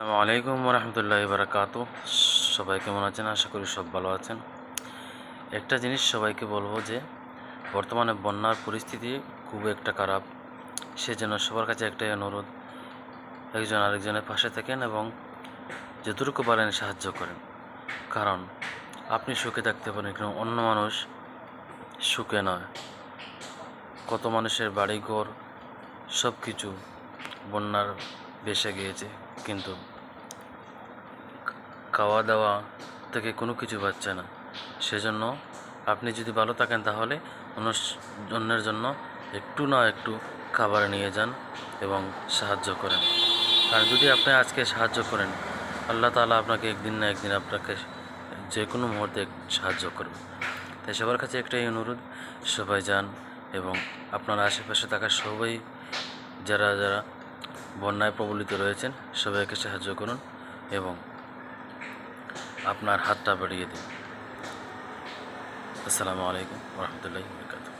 আসসালামু আলাইকুম রহমতুল্লাহ বারাকাত সবাই কেমন আছেন? আশা করি সব ভালো আছেন। একটা জিনিস সবাইকে বলব যে, বর্তমানে বন্যার পরিস্থিতি খুব একটা খারাপ। সেজন্য সবার কাছে একটাই অনুরোধ, একজন আরেকজনের পাশে থাকেন এবং যতটুকু পারেন সাহায্য করেন। কারণ, আপনি সুখে থাকতে পারেন, কিন্তু অন্য মানুষ সুখে নয়। কত মানুষের বাড়িঘর সব কিছু বন্যার ভেসে গিয়েছে, কিন্তু খাওয়া দাওয়া থেকে কোনো কিছু পাচ্ছে না। সেজন্য আপনি যদি ভালো থাকেন তাহলে অন্য অন্যের জন্য একটু না একটু খাবার নিয়ে যান এবং সাহায্য করেন। আর যদি আপনি আজকে সাহায্য করেন, আল্লাহ তাআলা আপনাকে একদিন না একদিন আপনাকে যে কোনো মুহূর্তে সাহায্য করবে। তাই সবার কাছে একটাই অনুরোধ, সবাই যান এবং আপনার আশেপাশে থাকা সবাই, যারা যারা বন্যায় প্রবলিত রয়েছেন, সবাইকে সাহায্য করুন এবং আপনার হাতটা বাড়িয়ে দিন। আসসালামু আলাইকুম রহমতুল্লাহ বরকাতুহ।